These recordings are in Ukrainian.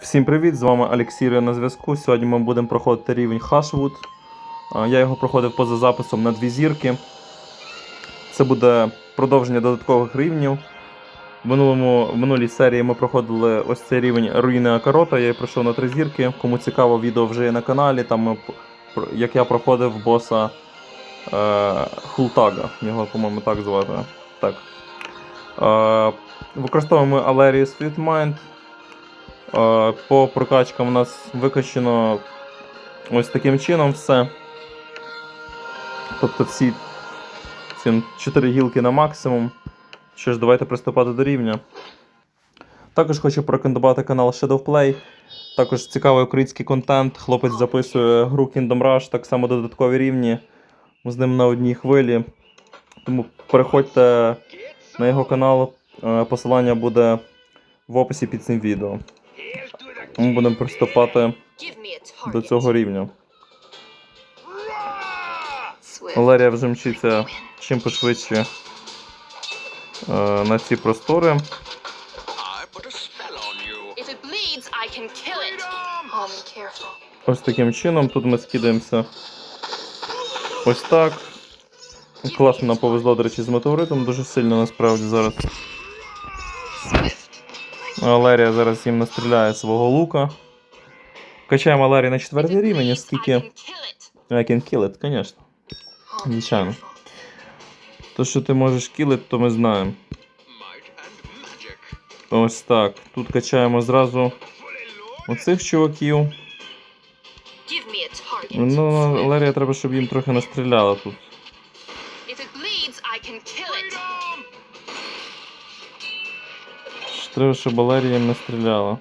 Всім привіт! З вами Олексій на зв'язку. Сьогодні ми будемо проходити рівень Хашвуд. Я його проходив поза записом на дві зірки. Це буде продовження додаткових рівнів. В, минулому, в минулій серії ми проходили ось цей рівень Руїни Акарота. Я її пройшов на три зірки. Кому цікаво, відео вже є на каналі. Там ми, як я проходив боса е, Хултага. Його, по-моєму, так звати. Так. Е, використовуємо Алерію Sweetmind. Е, По прокачкам у нас викачено ось таким чином все. Тобто всі ці 4 гілки на максимум. Що ж, давайте приступати до рівня. Також хочу порекомендувати канал Shadow Play. Також цікавий український контент. Хлопець записує гру Kingdom Rush, так само додаткові рівні. З ним на одній хвилі. Тому переходьте на його канал. Е, Посилання буде в описі під цим відео. Ми будемо приступати до цього рівня. Валерія вже мчиться чим пошвидше е, на ці простори. Ось таким чином. Тут ми скидаємося ось так. Класно нам повезло, до речі, з метеоритом. Дуже сильно насправді зараз. Валерія зараз їм настріляє свого лука. Качаємо Валерію на четвертий рівень, оскільки. I can kill it, звісно. Звичайно. То, що ти можеш кілити, то ми знаємо. Ось так. Тут качаємо зразу оцих чуваків. Ну. Валерія треба, щоб їм трохи настріляла тут. Треба, щоб Валерія їм настріляла.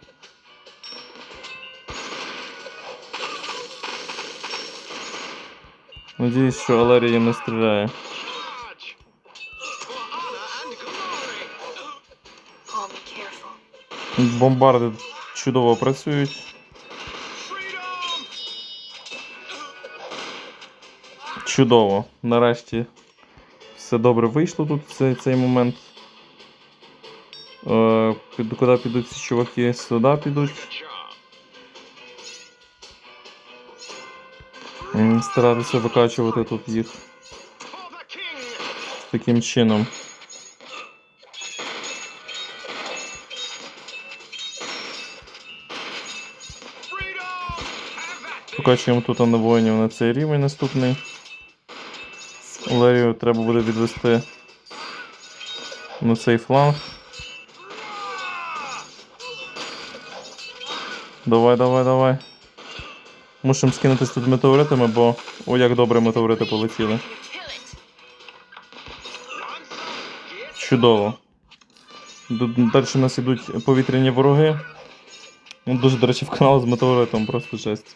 Надіюсь, що Валерія їм не стріляє. Бомбарди чудово працюють. Чудово. Нарешті все добре вийшло тут цей, цей момент. Е, куди підуть ці чуваки? Сюди підуть. Старатися викачувати тут їх таким чином. Покачуємо тут на воїнів на цей рівень наступний. Swift. Треба буде відвести на цей фланг. Давай, давай, давай. Мусимо скинутись тут метеоритами, бо. О, як добре метеорити полетіли. Чудово. Далі у нас ідуть повітряні вороги. Дуже, до речі, в канал з метеоритом, просто жесть.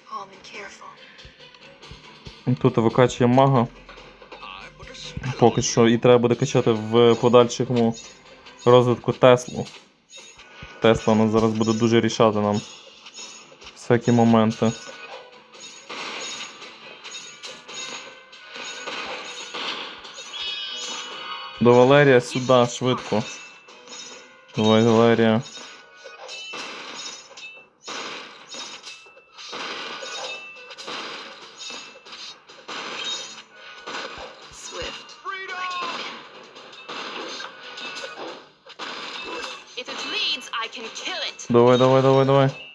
Тут викачує мага. Поки що, і треба буде качати в подальшому розвитку Теслу. Тесла у нас зараз буде дуже рішати нам всякі моменти. До Валерія сюди, швидко. Давай, Валерія. Давай, давай, давай, давай.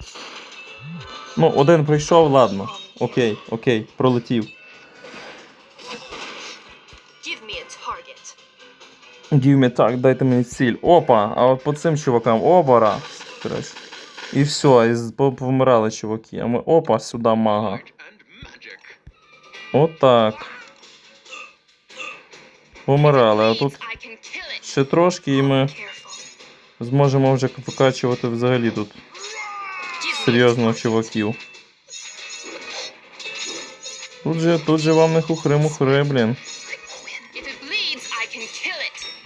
Ну, один прийшов, ладно. Окей, окей, пролетів. Give me так, дайте мені ціль. Опа, а от по цим чувакам, опа, Коротше. І все, і повмирали чуваки. А ми опа, сюди мага. Отак. Помирали, а тут ще трошки і ми зможемо вже викачувати взагалі тут серйозно чуваків. Тут же, тут же вам не хухри-мухри, блін.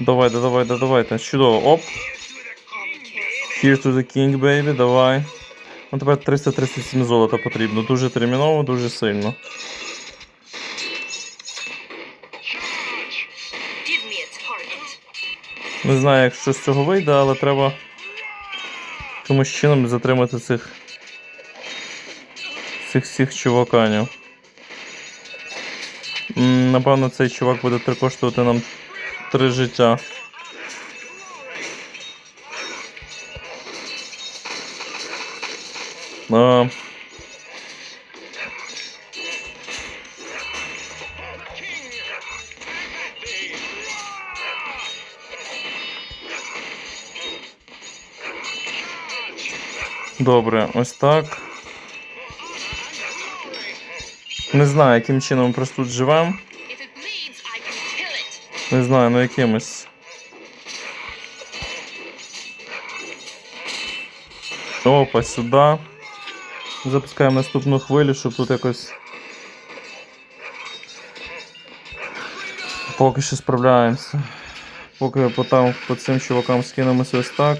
Давайте, давайте, давайте. Чудово. Оп. Here to the king, baby, давай. Ну тепер 337 золота потрібно. Дуже терміново, дуже сильно. Не знаю, як що з цього вийде, але треба якимось чином затримати цих. Цих всіх чуваканів. Напевно, цей чувак буде коштувати нам три життя. А, добре, ось так. Не знаю, яким чином ми просто тут живемо. Не знаю, ну якимось. Опа, сюди. Запускаємо наступну хвилю, щоб тут якось. Поки що справляємося. Поки по, там, по цим чувакам скинемося ось так.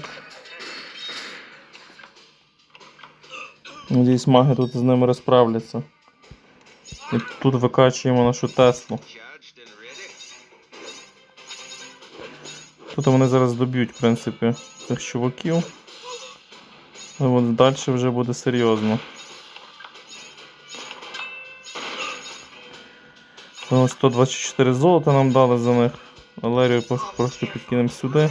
Надіюсь, маги тут з ними розправляться. І тут викачуємо нашу Теслу. Тут вони зараз доб'ють, в принципі, цих чуваків. Але от далі вже буде серйозно. Ну, 124 золота нам дали за них. Валерію просто підкинемо сюди.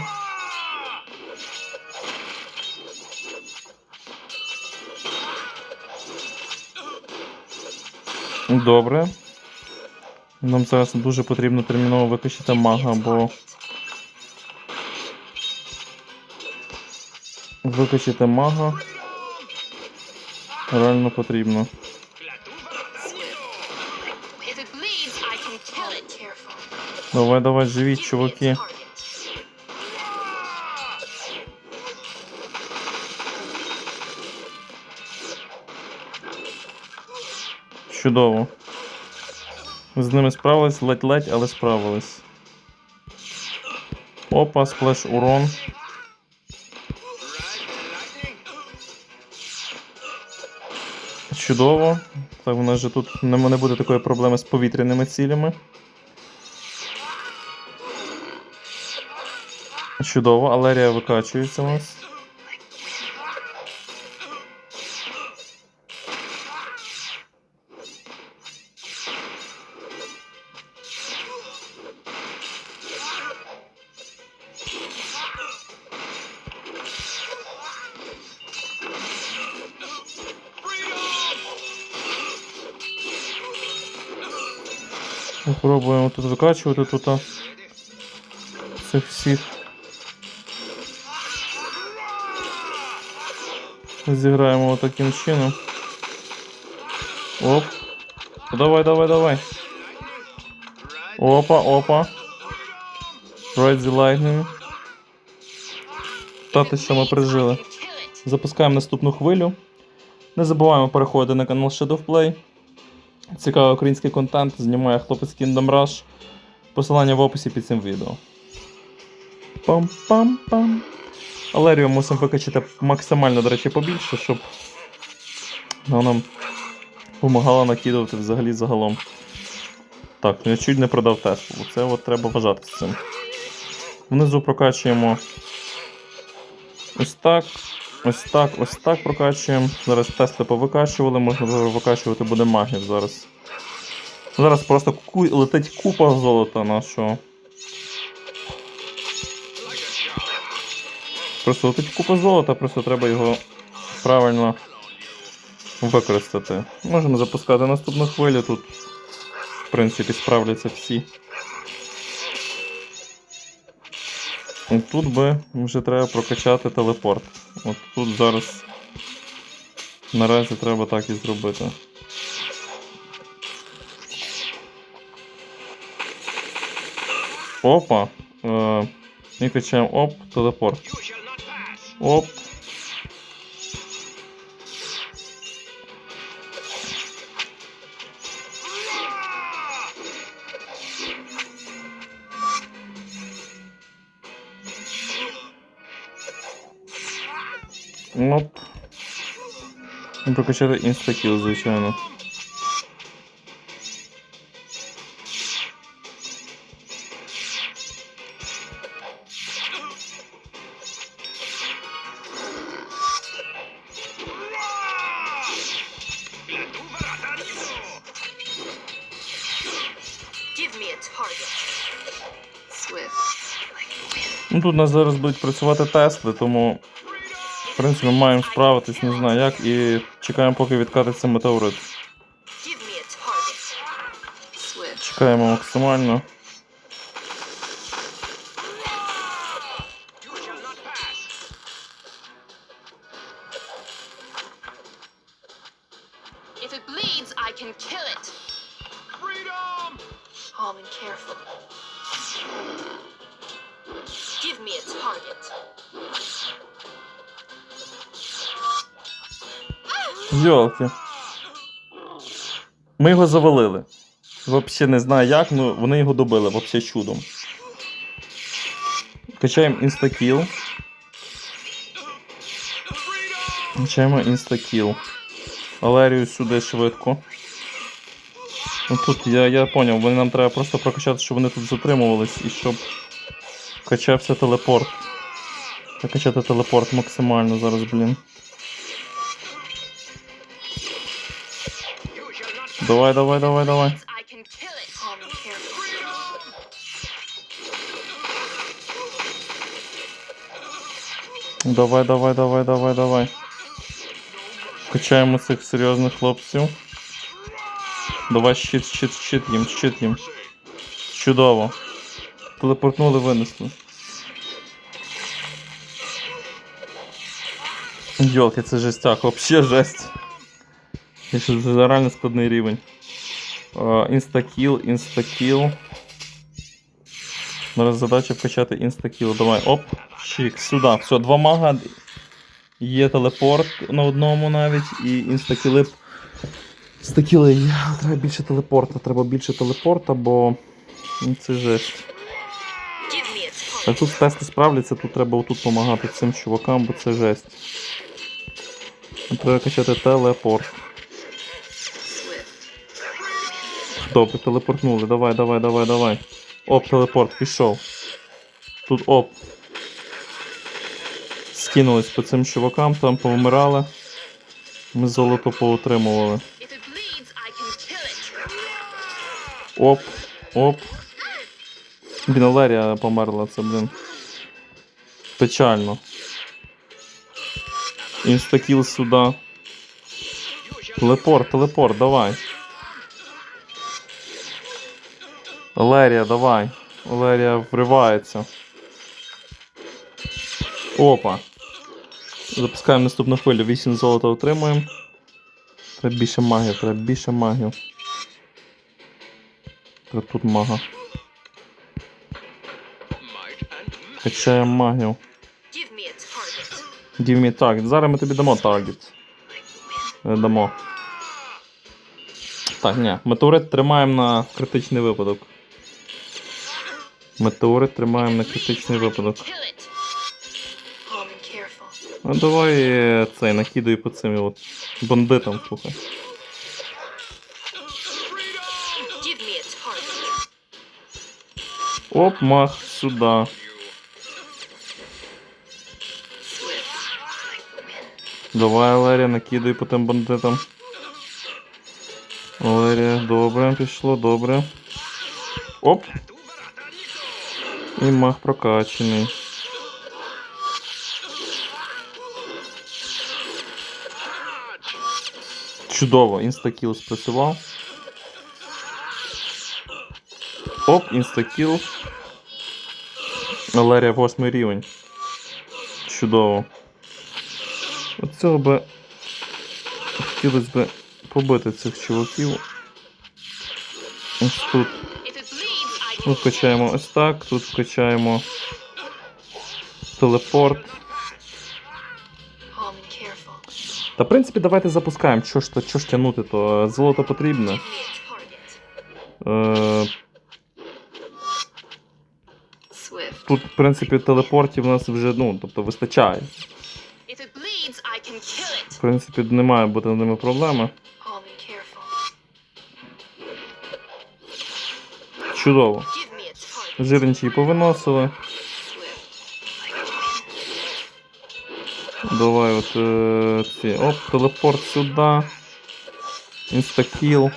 Добре. Нам зараз дуже потрібно терміново витащити мага, бо Викачати мага. Реально потрібно. Давай, давай, живіть, чуваки. Чудово. З ними справились, ледь-ледь, але справились. Опа, сплеш урон. Чудово. Так, у нас же тут не буде такої проблеми з повітряними цілями. Чудово, Алерія викачується у нас. Попробуємо тут викачувати тут цих всіх. Зіграємо таким чином. Оп. Давай, давай, давай. Опа, опа. Ride the lightning. Та ти що ми прижили. Запускаємо наступну хвилю. Не забуваємо переходити на канал Shadow Play. Цікавий український контент знімає хлопець Kingdom Rush. Посилання в описі під цим відео. Пам-пам-пам. Алерію мусимо викачати максимально, до речі, побільше, щоб вона нам допомагала накидувати взагалі загалом. Так, я чуть не продав Теслу. Це от треба вважати з цим. Внизу прокачуємо ось так. Ось так, ось так прокачуємо. Зараз Тесли повикачували, можна викачувати буде магів зараз. Зараз просто ку... летить купа золота нашого. Просто летить купа золота, просто треба його правильно використати. Можемо запускати наступну хвилю, тут, в принципі, справляться всі. Тут би вже треба прокачати телепорт. От тут зараз наразі треба так і зробити. Опа. Е, і качаємо оп, телепорт. Оп. прокачати інстакіл, звичайно. Ну Тут у нас зараз будуть працювати тести, тому в принципі ми маємо справитись, не знаю як і. чекаємо, поки відкатиться метеорит. Give me a target. Swift. Чекаємо максимально. You shall not pass. If it bleeds, I can kill it. Freedom! Calm and careful. Give me a target. Йолки. Ми його завалили. Взагалі не знаю як, але вони його добили, взагалі чудом. Качаємо інстакіл. Качаємо інстакіл. Алерію сюди швидко. Ну тут я, я поняв, вони нам треба просто прокачати, щоб вони тут затримувались і щоб качався телепорт. Прокачати телепорт максимально зараз, блін. Давай, давай, давай, давай. Давай, давай, давай, давай, давай. Качаємо цих серйозних хлопців. Давай щит, щит, щит їм, щит їм. Чудово. Телепортнули, винесли. Йолки, це жестяк, вообще жесть. Це реально складний рівень. Е, Інстакіл, інстакіл. Зараз задача вкачати інстакіл. Давай, оп, чик, сюди. Все, два мага. Є телепорт на одному навіть, і інстакіли. Є. Треба більше телепорта. Треба більше телепорта, бо ну, це жесть. Так тут тести справляться, тут треба отут допомагати цим чувакам, бо це жесть. Треба качати телепорт. Добре, телепортнули. Давай, давай, давай, давай. Оп, телепорт, пішов. Тут оп. Скинулись по цим чувакам, там повмирали. Ми золото it. Оп, оп. Блін, Валерія померла, це, блін. Печально. Інстакіл сюди. Телепорт, телепорт, давай. Валерія, давай. Валерія вривається. Опа. Запускаємо наступну хвилю. 8 золота отримуємо. Треба більше магів, треба більше магів. Треба тут мага. Качаємо магів. Give me target. Зараз ми тобі дамо таргет. Е, Дамо. Так, ні. Метеорит тримаємо на критичний випадок. Метеорит тримаємо на критичний випадок. Ну давай цей накидуй по цим от бандитам, слухай. Оп, мах, сюди. Давай, Валерія, накидуй по тим бандитам. Валерія, добре, пішло, добре. Оп, і мах прокачений. Чудово, інстакіл спрацював. Оп, інстакіл. Валерія, восьмий рівень. Чудово. От цього би хотілося би побити цих чуваків. Ось тут. Тут вкачаємо ось так, тут вкачаємо телепорт. Та в принципі давайте запускаємо. Чого ж, то- ж тягнути, то золото me a target. Е, тут, в принципі, телепортів у нас вже, ну, тобто вистачає. В принципі, не має бути ними проблеми. Чудово. Жирничі повиносили. Давай от е, ці. Оп, телепорт сюди. Інстакіл.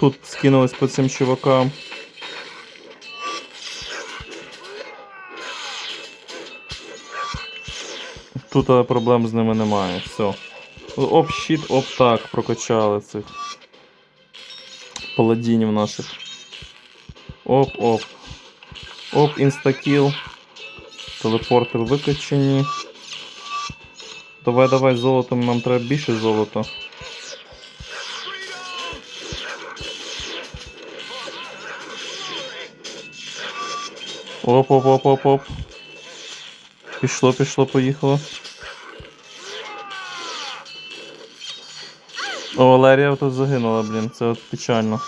Тут скинулись по цим чувакам. Тут е, проблем з ними немає. Все. Оп щит, оп так, прокачали цих паладінів наших. Оп, оп. Інстакіл. Телепортер викачені. Давай, давай, золотом, нам треба більше золота. Оп, оп, оп, оп, оп. Пішло, пішло, поїхало. О, Валерія тут загинула, блін, це от печально.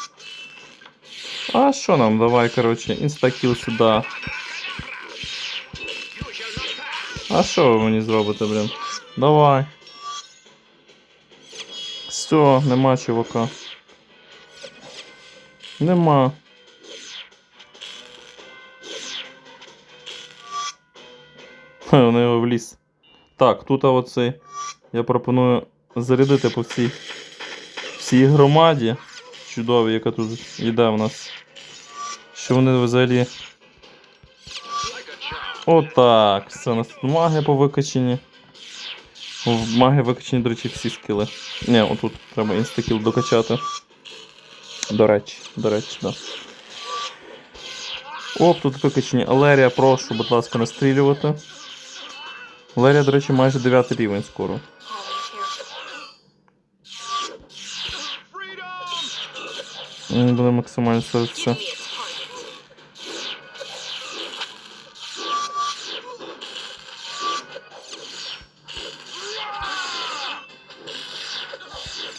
А що нам? Давай, коротше, інстакіл сюди. А що ви мені зробите, блін? Давай. Все, нема чувака. Нема. Хе, вони його в ліс. Так, тут оцей. Я пропоную зарядити по всій, всій громаді чудовій, яка тут йде в нас. Що вони взагалі. Отак, все у нас тут маги повикачені. В маги викачені, до речі, всі скіли. Ні, отут треба інстакіл докачати. До речі, до речі, да. Оп, тут викачені. Алерія, прошу, будь ласка, настрілювати. Алерія, до речі, майже 9 рівень скоро. Мені буде максимально це все.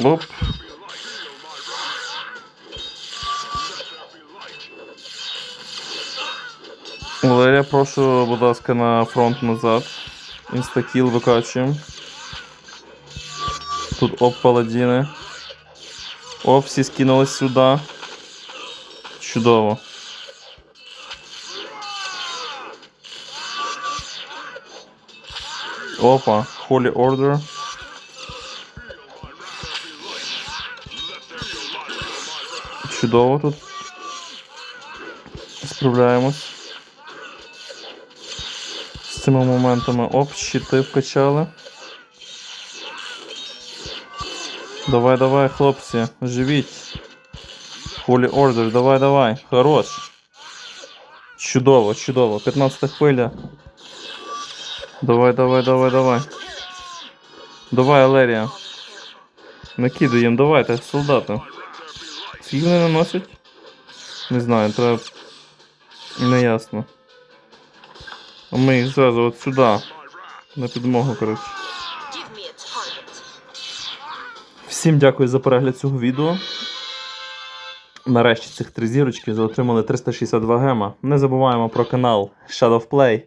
Оп. Валерія, прошу, будь ласка, на фронт назад. Інстакіл викачуємо. Тут оп паладіни. Оп, всі скинулись сюди. Чудово. Опа, Holy Order. Чудово тут. Справляємось. З цими моментами. Оп, щити вкачали. Давай, давай, хлопці, живіть. Holy Order, давай, давай. Хорош. Чудово, чудово. 15 хвиля. Давай, давай, давай, давай. Давай, Алерія. Накидуємо, давайте, солдати. Скільки вони наносять? Не знаю, треба. Не ясно. А ми їх зразу от сюди. На підмогу, коротше. Всім дякую за перегляд цього відео. Нарешті цих три зірочки отримали 362 гема. Не забуваємо про канал Shadow Play.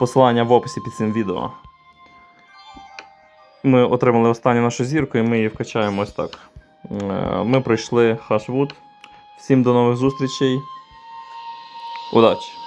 Посилання в описі під цим відео. Ми отримали останню нашу зірку і ми її вкачаємо ось так. Е, Ми пройшли Хашвуд. Всім до нових зустрічей. Удачі!